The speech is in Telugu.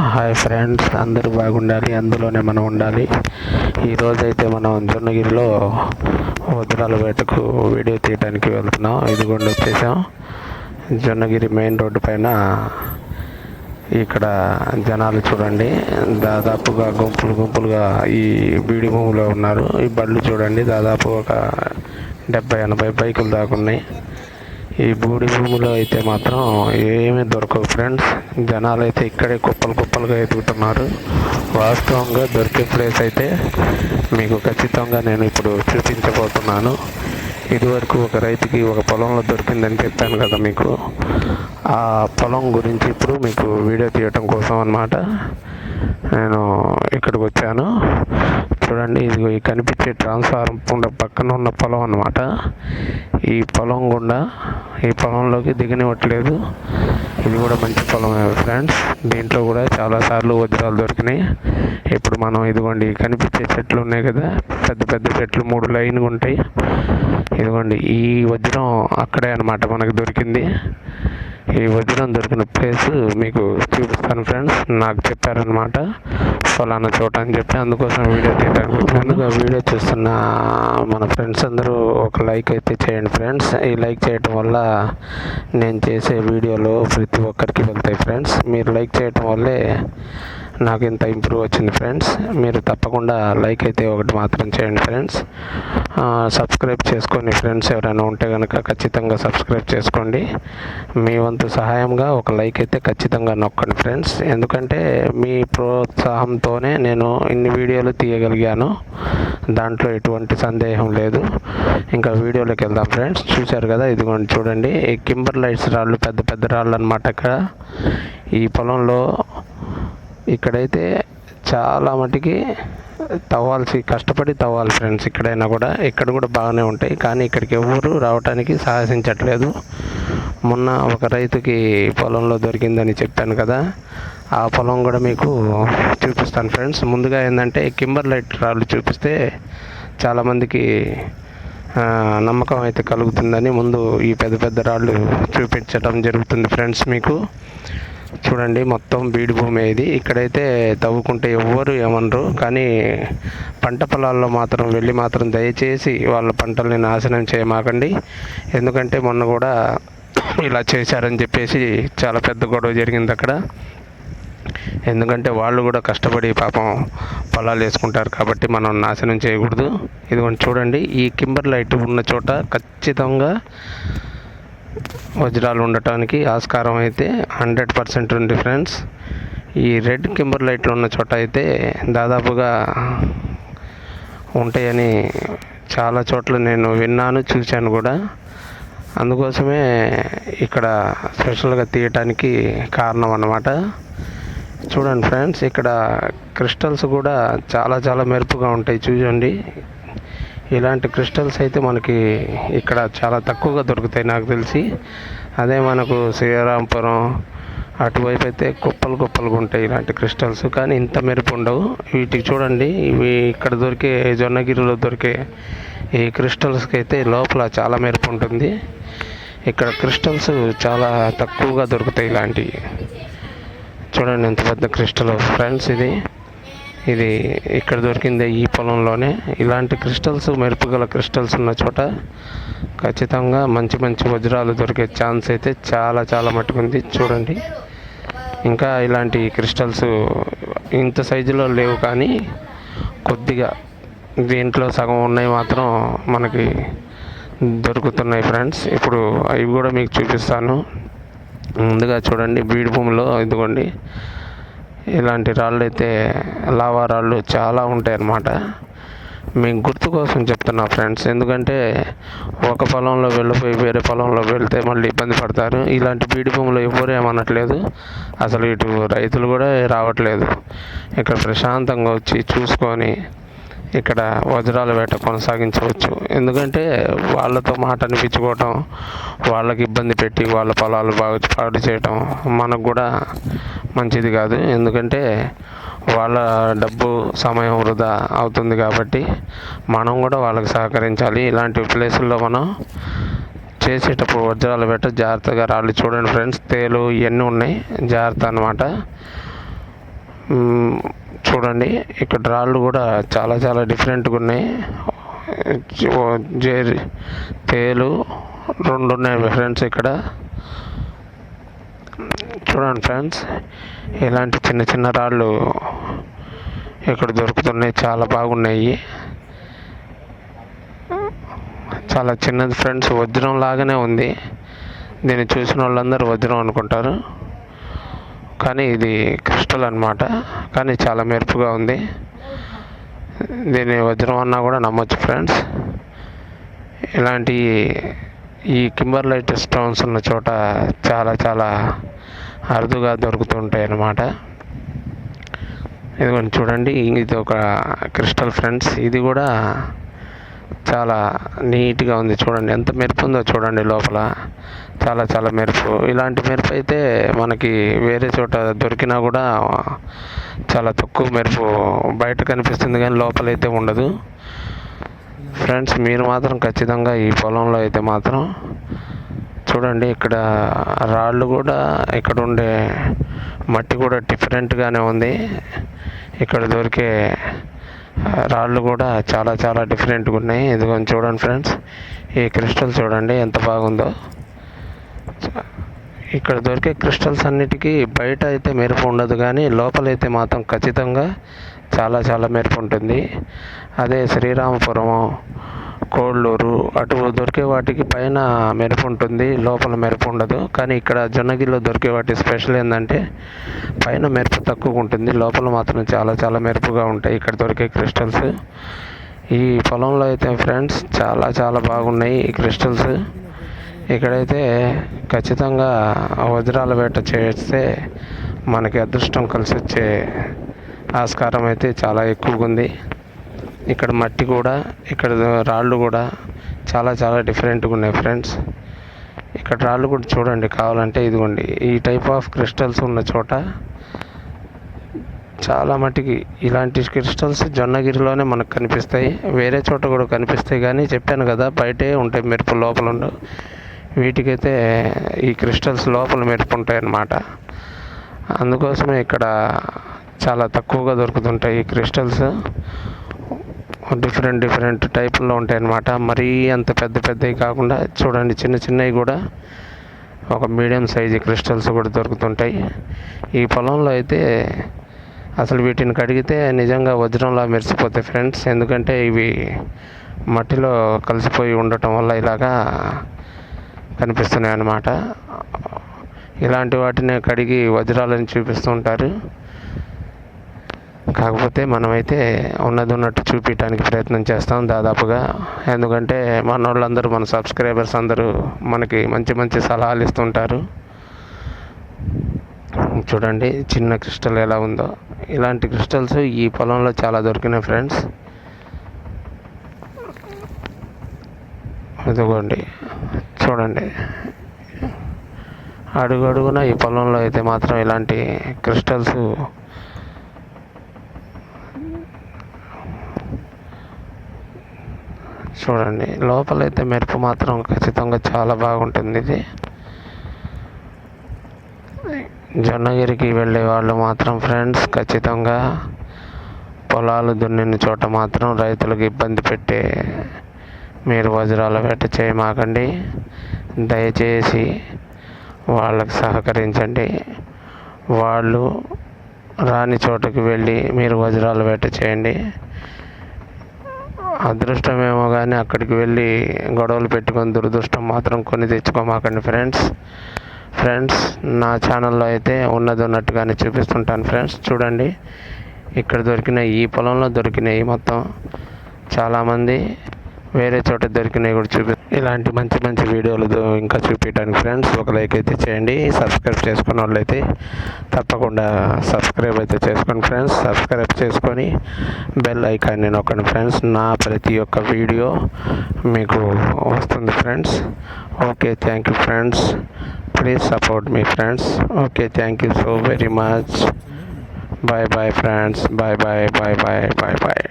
హాయ్ ఫ్రెండ్స్ అందరూ బాగుండాలి అందులోనే మనం ఉండాలి. ఈరోజైతే మనం జొన్నగిరిలో వజ్రాల వేటకు వీడియో తీయడానికి వెళ్తున్నాం. ఇదిగోండి వచ్చేసాం. జొన్నగిరి మెయిన్ రోడ్డు పైన ఇక్కడ జనాలు చూడండి. దాదాపుగా గుంపులు గుంపులుగా ఈ బీడి భూమిలో ఉన్నారు. ఈ బళ్ళు చూడండి. దాదాపు ఒక డెబ్బై ఎనభై బైకులు దాకా ఉన్నాయి. ఈ బూడి భూమిలో అయితే మాత్రం ఏమీ దొరకవు ఫ్రెండ్స్. జనాలు అయితే ఇక్కడే కుప్పలు కుప్పలుగా ఎదుగుతున్నారు. వాస్తవంగా దొరికే ప్లేస్ అయితే మీకు ఖచ్చితంగా నేను ఇప్పుడు చూపించబోతున్నాను. ఇదివరకు ఒక రైతుకి ఒక పొలంలో దొరికిందని చెప్పాను కదా మీకు. ఆ పొలం గురించి ఇప్పుడు మీకు వీడియో తీయటం కోసం అన్నమాట. నేను ఇక్కడికి వచ్చాను. చూడండి ఇది ఈ కనిపించే ట్రాన్స్ఫార్మ్ పుండ పక్కన ఉన్న పొలం అన్నమాట. ఈ పొలం గుండా ఈ పొలంలోకి దిగనివ్వట్లేదు. ఇది కూడా మంచి పొలమే ఫ్రెండ్స్. దీంట్లో కూడా చాలాసార్లు వజ్రాలు దొరికినాయి. ఇప్పుడు మనం ఇదిగోండి కనిపించే చెట్లు ఉన్నాయి కదా. పెద్ద పెద్ద చెట్లు మూడు లైన్గా ఉంటాయి. ఇదిగోండి ఈ వజ్రం అక్కడే అనమాట మనకు దొరికింది. ఈ వజ్రం దొరికిన ప్లేస్ మీకు చూపిస్తాను ఫ్రెండ్స్ నాకు చెప్పారనమాట ఫలానా చోట అని చెప్పి అందుకోసం వీడియో తీయడానికి ముందుగా వీడియో చూస్తున్న మన ఫ్రెండ్స్ అందరూ ఒక లైక్ అయితే చేయండి ఫ్రెండ్స్ ఈ లైక్ చేయటం వల్ల నేను చేసే వీడియోలు ప్రతి ఒక్కరికి వెళ్తాయి ఫ్రెండ్స్ మీరు లైక్ చేయటం వల్లే నాకు ఇంత ఇంప్రూవ్ వచ్చింది ఫ్రెండ్స్. మీరు తప్పకుండా లైక్ అయితే ఒకటి మాత్రం చేయండి ఫ్రెండ్స్. సబ్స్క్రైబ్ చేసుకోండి ఫ్రెండ్స్ ఎవరైనా ఉంటే కనుక ఖచ్చితంగా సబ్స్క్రైబ్ చేసుకోండి. మీ వంతు సహాయంగా ఒక లైక్ అయితే ఖచ్చితంగా నొక్కండి ఫ్రెండ్స్. ఎందుకంటే మీ ప్రోత్సాహంతోనే నేను ఇన్ని వీడియోలు తీయగలిగాను. దాంట్లో ఎటువంటి సందేహం లేదు. ఇంకా వీడియోలోకి వెళ్దాం ఫ్రెండ్స్. చూశారు కదా ఇదిగోండి చూడండి. ఈ కింబర్ లైట్స్ రాళ్ళు పెద్ద పెద్ద రాళ్ళు అనమాట ఇక్కడ ఈ పొలంలో ఇక్కడైతే చాలా మటుకి తవ్వాల్సి కష్టపడి తవ్వాలి ఫ్రెండ్స్ ఇక్కడైనా కూడా. ఇక్కడ కూడా బాగానే ఉంటాయి. కానీ ఇక్కడికి ఎవరు రావడానికి సాహసించట్లేదు. మొన్న ఒక రైతుకి పొలంలో దొరికిందని చెప్పాను కదా. ఆ పొలం కూడా మీకు చూపిస్తాను ఫ్రెండ్స్. ముందుగా ఏంటంటే కింబర్ లైట్ రాళ్ళు చూపిస్తే చాలామందికి నమ్మకం అయితే కలుగుతుందని ముందు ఈ పెద్ద పెద్ద రాళ్ళు చూపించడం జరుగుతుంది ఫ్రెండ్స్ మీకు. చూడండి మొత్తం బీడు భూమి ఇది. ఇక్కడైతే తవ్వుకుంటే ఎవ్వరు ఏమనరు. కానీ పంట పొలాల్లో మాత్రం వెళ్ళి మాత్రం దయచేసి వాళ్ళ పంటల్ని నాశనం చేయమాకండి. ఎందుకంటే మొన్న కూడా ఇలా చేశారని చెప్పేసి చాలా పెద్ద గొడవ జరిగింది అక్కడ. ఎందుకంటే వాళ్ళు కూడా కష్టపడి పాపం పొలాలు వేసుకుంటారు కాబట్టి మనం నాశనం చేయకూడదు. ఇదిగోండి చూడండి ఈ కింబర్ లైట్ ఉన్న చోట ఖచ్చితంగా వజ్రాలు ఉండటానికి ఆస్కారం అయితే హండ్రెడ్ పర్సెంట్ ఉంది ఫ్రెండ్స్. ఈ రెడ్ కింబర్ లైట్లు ఉన్న చోట అయితే దాదాపుగా ఉంటాయని చాలా చోట్ల నేను విన్నాను చూశాను కూడా. అందుకోసమే ఇక్కడ స్పెషల్గా తీయటానికి కారణం అన్నమాట. చూడండి ఫ్రెండ్స్ ఇక్కడ క్రిస్టల్స్ కూడా చాలా చాలా మెరుపుగా ఉంటాయి చూడండి. ఇలాంటి క్రిస్టల్స్ అయితే మనకి ఇక్కడ చాలా తక్కువగా దొరుకుతాయి నాకు తెలిసి. అదే మనకు శ్రీరాంపురం అటువైపు అయితే కుప్పలు కుప్పలుగా ఉంటాయి ఇలాంటి క్రిస్టల్స్. కానీ ఇంత మెరుపు ఉండవు. వీటికి చూడండి ఇవి ఇక్కడ దొరికే జొన్నగిరిలో దొరికే ఈ క్రిస్టల్స్కి అయితే లోపల చాలా మెరుపు ఉంటుంది. ఇక్కడ క్రిస్టల్స్ చాలా తక్కువగా దొరుకుతాయి ఇలాంటివి. చూడండి ఎంత పెద్ద క్రిస్టల్ ఫ్రెండ్స్ ఇది. ఇది ఇక్కడ దొరికింది ఈ పొలంలోనే. ఇలాంటి క్రిస్టల్స్ మెరుపు గల క్రిస్టల్స్ ఉన్న చోట ఖచ్చితంగా మంచి మంచి వజ్రాలు దొరికే ఛాన్స్ అయితే చాలా చాలా మట్టుకుంది చూడండి. ఇంకా ఇలాంటి క్రిస్టల్స్ ఇంత సైజులో లేవు కానీ కొద్దిగా దీంట్లో సగం ఉన్నాయి మాత్రం మనకి దొరుకుతున్నాయి ఫ్రెండ్స్. ఇప్పుడు అవి కూడా మీకు చూపిస్తాను. ముందుగా చూడండి బీడు భూమిలో ఇదిగోండి. ఇలాంటి రాళ్ళు అయితే లావా రాళ్ళు చాలా ఉంటాయి అన్నమాట మీకు గుర్తు కోసం చెప్తున్నా ఫ్రెండ్స్. ఎందుకంటే ఒక పొలంలో వెళ్ళిపోయి వేరే పొలంలో వెళ్తే మళ్ళీ ఇబ్బంది పడతారు. ఇలాంటి బీడి భూములు ఎవరు ఏమనట్లేదు. అసలు ఇటు రైతులు కూడా రావట్లేదు. ఇక్కడ ప్రశాంతంగా వచ్చి చూసుకొని ఇక్కడ వజ్రాల వేట కొనసాగించవచ్చు. ఎందుకంటే వాళ్ళతో మాట అనిపించుకోవటం వాళ్ళకి ఇబ్బంది పెట్టి వాళ్ళ పొలాలు బాగా పాడు చేయటం మనకు కూడా మంచిది కాదు. ఎందుకంటే వాళ్ళ డబ్బు సమయం వృధా అవుతుంది కాబట్టి మనం కూడా వాళ్ళకి సహకరించాలి. ఇలాంటి ప్లేసుల్లో మనం చేసేటప్పుడు వజ్రాలు పెట్ట జాగ్రత్తగా రాళ్ళు చూడండి ఫ్రెండ్స్. తేలు ఇవన్నీ ఉన్నాయి. జాగ్రత్త అనమాట చూడండి. ఇక్కడ రాళ్ళు కూడా చాలా చాలా డిఫరెంట్గా ఉన్నాయి. జేరి తేలు రెండు ఉన్నాయి ఫ్రెండ్స్ ఇక్కడ. చూడండి ఫ్రెండ్స్ ఇలాంటి చిన్న చిన్న రాళ్ళు ఇక్కడ దొరుకుతున్నాయి చాలా బాగున్నాయి. చాలా చిన్నది ఫ్రెండ్స్ వజ్రం లాగానే ఉంది. దీన్ని చూసిన వాళ్ళందరూ వజ్రం అనుకుంటారు. కానీ ఇది క్రిస్టల్ అన్నమాట కానీ చాలా మెరుపుగా ఉంది. దీన్ని వజ్రం అన్నా కూడా నమ్మొచ్చు ఫ్రెండ్స్. ఇలాంటి ఈ కింబర్లైట్ స్టోన్స్ ఉన్న చోట చాలా చాలా అరుదుగా దొరుకుతుంటాయి అన్నమాట ఇదిగోండి చూడండి ఇది ఒక క్రిస్టల్ ఫ్రెండ్స్. ఇది కూడా చాలా నీట్గా ఉంది చూడండి. ఎంత మెరుపు ఉందో చూడండి లోపల. చాలా చాలా మెరుపు. ఇలాంటి మెరుపు అయితే మనకి వేరే చోట దొరికినా కూడా చాలా తక్కువ మెరుపు బయట కనిపిస్తుంది కానీ లోపల అయితే ఉండదు. ఫ్రెండ్స్ మీరు మాత్రం ఖచ్చితంగా ఈ పొలంలో అయితే మాత్రం చూడండి ఇక్కడ రాళ్ళు కూడా ఇక్కడ ఉండే మట్టి కూడా డిఫరెంట్గానే ఉంది. ఇక్కడ దొరికే రాళ్ళు కూడా చాలా చాలా డిఫరెంట్గా ఉన్నాయి. ఇదిగోండి చూడండి ఫ్రెండ్స్ ఈ క్రిస్టల్ చూడండి ఎంత బాగుందో. ఇక్కడ దొరికే క్రిస్టల్స్ అన్నిటికీ బయట అయితే మెరుపు ఉండదు కానీ లోపలైతే మాత్రం ఖచ్చితంగా చాలా చాలా మెరుపు ఉంటుంది. అదే శ్రీరామపురము కోళ్ళూరు అటు దొరికే వాటికి పైన మెరుపు ఉంటుంది లోపల మెరుపు ఉండదు. కానీ ఇక్కడ జొన్నగిరిలో దొరికే వాటి స్పెషల్ ఏంటంటే పైన మెరుపు తక్కువ ఉంటుంది లోపల మాత్రం చాలా చాలా మెరుపుగా ఉంటాయి ఇక్కడ దొరికే క్రిస్టల్స్. ఈ పొలంలో అయితే ఫ్రెండ్స్ చాలా చాలా బాగున్నాయి ఈ క్రిస్టల్స్. ఇక్కడైతే ఖచ్చితంగా వజ్రాల వేట చేస్తే మనకి అదృష్టం కలిసి వచ్చే ఆస్కారం అయితే చాలా ఎక్కువగా ఉంది. ఇక్కడ మట్టి కూడా ఇక్కడ రాళ్ళు కూడా చాలా చాలా డిఫరెంట్గా ఉన్నాయి ఫ్రెండ్స్ ఇక్కడ రాళ్ళు కూడా చూడండి కావాలంటే ఇదిగోండి. ఈ టైప్ ఆఫ్ క్రిస్టల్స్ ఉన్న చోట చాలా మట్టికి ఇలాంటి క్రిస్టల్స్ జొన్నగిరిలోనే మనకు కనిపిస్తాయి. వేరే చోట కూడా కనిపిస్తాయి కానీ చెప్పాను కదా బయటే ఉంటాయి మెరుపు లోపల ఉండవు వీటికైతే ఈ క్రిస్టల్స్ లోపల మెరుపు ఉంటాయి అన్నమాట అందుకోసమే ఇక్కడ చాలా తక్కువగా దొరుకుతుంటాయి ఈ క్రిస్టల్స్ డిఫరెంట్ డిఫరెంట్ టైపుల్లో ఉంటాయి అన్నమాట మరీ అంత పెద్ద పెద్దవి కాకుండా చూడండి చిన్న చిన్నవి కూడా ఒక మీడియం సైజు క్రిస్టల్స్ కూడా దొరుకుతుంటాయి. ఈ పొలంలో అయితే అసలు వీటిని కడిగితే నిజంగా వజ్రంలా మెరిసిపోతాయి ఫ్రెండ్స్. ఎందుకంటే ఇవి మట్టిలో కలిసిపోయి ఉండటం వల్ల ఇలాగా కనిపిస్తున్నాయి అన్నమాట ఇలాంటి వాటిని కడిగి వజ్రాలను చూపిస్తూ ఉంటారు. కాకపోతే మనమైతే ఉన్నది ఉన్నట్టు చూపించడానికి ప్రయత్నం చేస్తాం దాదాపుగా. ఎందుకంటే మన వాళ్ళందరూ మన సబ్స్క్రైబర్స్ అందరూ మనకి మంచి మంచి సలహాలు ఇస్తుంటారు. చూడండి చిన్న క్రిస్టల్ ఎలా ఉందో. ఇలాంటి క్రిస్టల్స్ ఈ పొలంలో చాలా దొరికినాయి ఫ్రెండ్స్. ఇదిగోండి చూడండి. అడుగు అడుగున ఈ పొలంలో అయితే మాత్రం ఇలాంటి క్రిస్టల్స్ చూడండి లోపలైతే మెరుపు మాత్రం ఖచ్చితంగా చాలా బాగుంటుంది ఇది. జొన్నగిరికి వెళ్ళే వాళ్ళు మాత్రం ఫ్రెండ్స్ ఖచ్చితంగా పొలాలు దున్నిన చోట మాత్రం రైతులకు ఇబ్బంది పెట్టే మీరు వజ్రాల వేట చేయమాకండి. దయచేసి వాళ్ళకి సహకరించండి. వాళ్ళు రాని చోటకి వెళ్ళి మీరు వజ్రాల వేట చేయండి. అదృష్టమేమో కానీ అక్కడికి వెళ్ళి గొడవలు పెట్టుకొని దురదృష్టం మాత్రం కొని తెచ్చుకోమాకండి ఫ్రెండ్స్. ఫ్రెండ్స్ నా ఛానల్లో అయితే ఉన్నది ఉన్నట్టుగానే చూపిస్తుంటాను ఫ్రెండ్స్. చూడండి ఇక్కడ దొరికిన ఈ పొలంలో దొరికినాయి మొత్తం చాలామంది వేరే చోట దొరికినాయి కూడా చూపి ఇలాంటి మంచి మంచి వీడియోలు ఇంకా చూపించడానికి ఫ్రెండ్స్ ఒక లైక్ అయితే చేయండి. సబ్స్క్రైబ్ చేసుకున్న వాళ్ళైతే తప్పకుండా సబ్స్క్రైబ్ అయితే చేసుకోండి ఫ్రెండ్స్. సబ్స్క్రైబ్ చేసుకొని బెల్ ఐకాన్ నేను ఒకటి ఫ్రెండ్స్. నా ప్రతి ఒక్క వీడియో మీకు వస్తుంది friends. Okay thank you friends. Please support me friends. Okay thank you so very much. Bye bye friends. Bye bye bye bye bye bye.